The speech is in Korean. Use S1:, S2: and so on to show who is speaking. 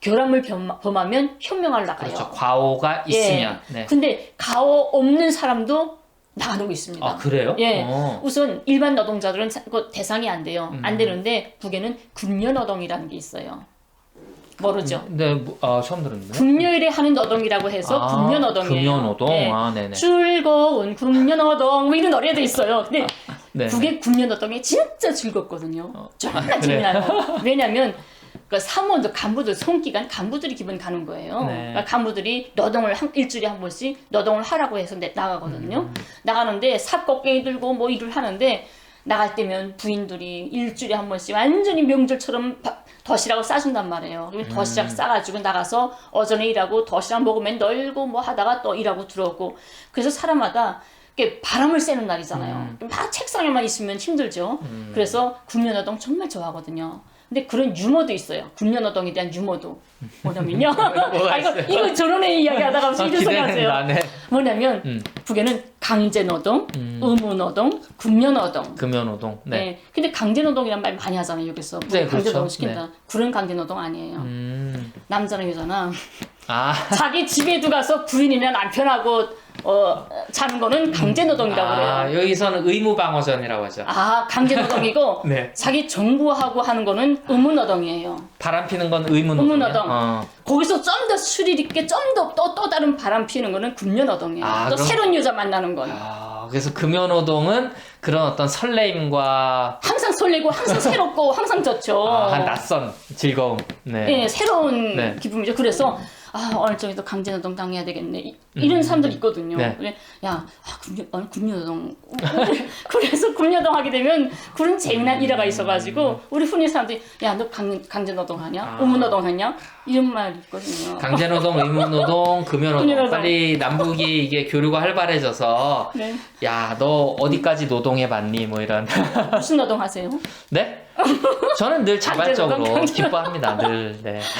S1: 결함을 범- 범하면 현명을 나가요.
S2: 그렇죠. 과오가
S1: 예.
S2: 있으면. 네.
S1: 근데 가오 없는 사람도 나가고 있습니다.
S2: 아 그래요?
S1: 예.
S2: 어.
S1: 우선 일반 노동자들은 사- 그 대상이 안 돼요.
S2: 음.
S1: 안 되는데 북에는 금년 노동이라는 게 있어요. 모르죠?
S2: 네, 뭐, 아, 처음 들었는데.
S1: 금요일에 하는 노동이라고 해서
S2: 아,
S1: 금년노동이에요.
S2: 금연노동.
S1: 예.
S2: 아, 네네.
S1: 즐거운 금년노동 뭐 이런 노래도 있어요. 근데
S2: 네.
S1: 북의 금년노동이 진짜 즐겁거든요.
S2: 어.
S1: 정말
S2: 그래요?
S1: 재미나요. 왜냐하면 그 사무원들 간부들 송기간 간부들이 기본 가는 거예요.
S2: 네.
S1: 그러니까 간부들이 노동을 한, 일주일에 한 번씩 노동을 하라고 해서 내- 나가거든요.
S2: 음.
S1: 나가는데 삽곡갱이 들고 뭐 일을 하는데 나갈 때면 부인들이 일주일에 한 번씩 완전히 명절처럼 바- 도시락을 싸준단 말이에요. 그리고
S2: 음.
S1: 도시락 싸가지고 나가서 어전에 일하고 도시락 먹으면 널고 뭐 하다가 또 일하고 들어오고 그래서 사람마다 바람을 쐬는 날이잖아요. 막 책상에만 있으면 힘들죠.
S2: 음.
S1: 그래서 군면노동 정말 좋아하거든요. 근데 그런 유머도 있어요. 군면노동에 대한 유머도 뭐냐면요. 아, 이거? 이거 저런 애 이야기하다가
S2: 아,
S1: 무슨 이런 소리 하세요. 뭐냐면
S2: 음.
S1: 북에는 강제노동, 의무노동, 군면노동.
S2: 금연노동. 네.
S1: 네. 근데 강제노동이란 말 많이 하잖아요 여기서.
S2: 네,
S1: 강제노동
S2: 그렇죠.
S1: 시킨다. 그런 강제노동 아니에요.
S2: 음.
S1: 남자나 여자나
S2: 아,
S1: 자기 집에 들어가서 부인이나 남편하고 어, 자는 거는 강제노동이라고
S2: 아,
S1: 그래요.
S2: 여기서는 의무방어전이라고 하죠.
S1: 아 강제노동이고
S2: 네.
S1: 자기 정부하고 하는 거는 의무노동이에요.
S2: 바람 피는 건 의무노동.
S1: 의무노동.
S2: 어.
S1: 거기서 좀더 스릴 있게 좀 더 또 또 다른 바람 피는 거는 금년노동이에요.
S2: 아,
S1: 또
S2: 그럼-
S1: 새로운 여자 만나는 건
S2: 아, 그래서 금연노동은 그런 어떤 설레임과
S1: 항상 설레고 항상 새롭고 항상 좋죠.
S2: 아, 한 낯선 즐거움. 네.
S1: 예, 새로운
S2: 네.
S1: 기쁨이죠. 그래서 아 오늘 저기도 강제노동 당해야 되겠네. 이- 이런 사람들 있거든요.
S2: 네.
S1: 그래, 야, 아, 금요, 아, 금요노동. 그래서 금요노동 하게 되면 그런 재미난 일화가 있어가지고 우리 흔히 사람들이 야, 너 강, 강제노동 하냐?
S2: 아.
S1: 의무노동 하냐? 이런 말 있거든요.
S2: 강제노동, 의무노동, 금연노동.
S1: 금연노동.
S2: 빨리 남북이 이게 교류가 활발해져서
S1: 네.
S2: 야, 너 어디까지 노동해봤니? 뭐 이런.
S1: 무슨 노동 하세요?
S2: 네? 저는 늘 자발적으로
S1: 강제노동,
S2: 기뻐합니다. 늘. 네.